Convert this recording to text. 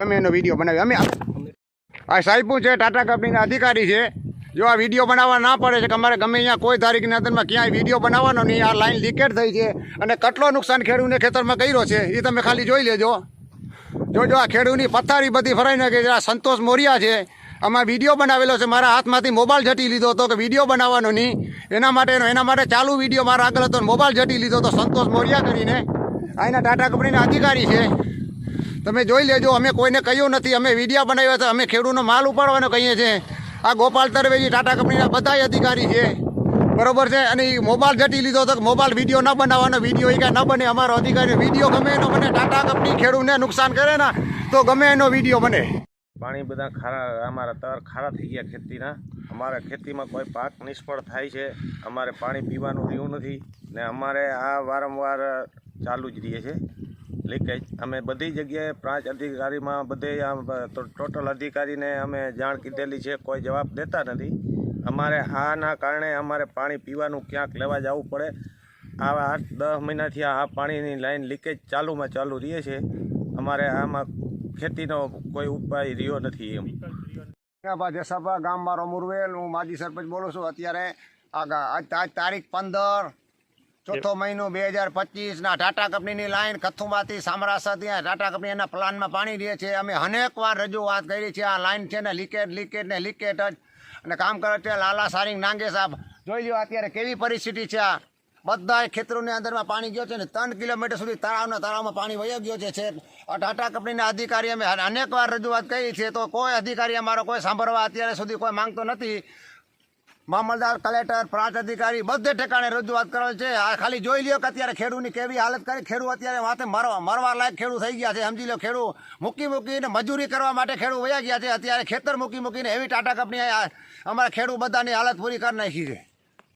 અમે એનો વીડિયો બનાવ્યો. અમે આ સાહેબું છે ટાટા કંપનીના અધિકારી છે. જો આ વીડિયો બનાવવા ના પડે છે, કે અમારે ગમે અહીંયા કોઈ તારીખની અંદરમાં ક્યાંય વીડિયો બનાવવાનો નહીં, આ લાઈન લીકેજ થઈ છે. અને કેટલો નુકસાન ખેડૂતને ખેતરમાં કર્યો છે, એ તમે ખાલી જોઈ લેજો. જોજો આ ખેડૂતની પથારી બધી ફરાઈ નાખી આ સંતોષ મોરિયા છે. આમાં વીડિયો બનાવેલો છે, મારા હાથમાંથી મોબાઈલ જટી લીધો હતો કે વીડિયો બનાવવાનો નહીં. એના માટેનો એના માટે ચાલુ વીડિયો મારા આગળ હતો મોબાઈલ જટી લીધો હતો, સંતોષ મોરિયા કરીને. અહીંના ટાટા કંપનીના અધિકારી છે. તમે જોઈ લેજો, અમે કોઈને કહ્યું નથી. અમે વિડીયા બનાવ્યા છે, અમે ખેડૂતનો માલ ઉપાડવાનો કહીએ છીએ. આ ગોપાલ તરવેજી ટાટા કંપનીના બધાય અધિકારી છે. બરોબર છે? અને એ મોબાઈલ જટી લીધો હતો મોબાઈલ વીડિયો ન બનાવવાનો, વીડિયો એ કાંઈ ન બને. અમારો અધિકારી વીડિયો ગમે એનો બને, ટાટા કંપની ખેડૂતને નુકસાન કરે ને, તો ગમે એનો વીડિયો બને. પાણી બધા ખારા, અમારા તર ખારા થઈ ગયા ખેતીના. અમારા ખેતીમાં કોઈ પાક નિષ્ફળ થાય છે. અમારે પાણી પીવાનું રહ્યું નથી ને અમારે આ વારંવાર ચાલુ જ રહીએ છે. લીકેજ. અમે બધી જગ્યાએ પાંચ અધિકારીમાં બધે આમ ટોટલ અધિકારીને અમે જાણ કીધેલી છે, કોઈ જવાબ દેતા નથી. અમારે આના કારણે અમારે પાણી પીવાનું ક્યાંક લેવા જવું પડે. આ આઠ, દસ મહિનાથી આ પાણીની લાઈન લીકેજ ચાલુમાં ચાલુ રહે છે. અમારે આમાં ખેતીનો કોઈ ઉપાય રહ્યો નથી એમ. જસાબા ગામ મારો હું માજી સરપંચ બોલું છું. અત્યારે આજ તારીખ પંદર ચોથો મહિનો બે હજાર પચીસના ટાટા કંપનીની લાઈન કથુમાંથી ત્યાં. ટાટા કંપની એના પ્લાનમાં પાણી રહે છે. અમે અનેક વાર રજૂઆત કરી છે, આ લાઈન છે ને લીકેજ લીકેજ ને લીકેજ જ. અને કામ કરે છે લાલા સારિંગ નાંગે સાહેબ. જોઈ લ્યો અત્યારે કેવી પરિસ્થિતિ છે આ. બધા ખેતરોની અંદરમાં પાણી ગયો છે ને ત્રણ કિલોમીટર સુધી તળાવના તળાવમાં પાણી વયો ગયો છે ટાટા કંપનીના અધિકારી અમે અનેક વાર રજૂઆત કરી છે. તો કોઈ અધિકારી અમારો કોઈ સાંભળવા અત્યારે સુધી કોઈ માંગતો નથી. મામલદાર, કલેક્ટર પ્રાંત અધિકારી બધે ઠેકાણે રજૂઆત કરેલ છે. આ ખાલી જોઈ લ્યો કે અત્યારે ખેડૂતની કેવી હાલત કરી. ખેડૂત અત્યારે માથે મરવા મરવા લાયક ખેડૂત થઈ ગયા છે. સમજી લો ખેડૂત મૂકી મૂકીને મજૂરી કરવા માટે ખેડૂત વયા ગયા છે. અત્યારે ખેતર મૂકી મૂકીને એવી ટાટા કંપની અમારા ખેડૂત બધાની હાલત પૂરી કરી નાખી છે.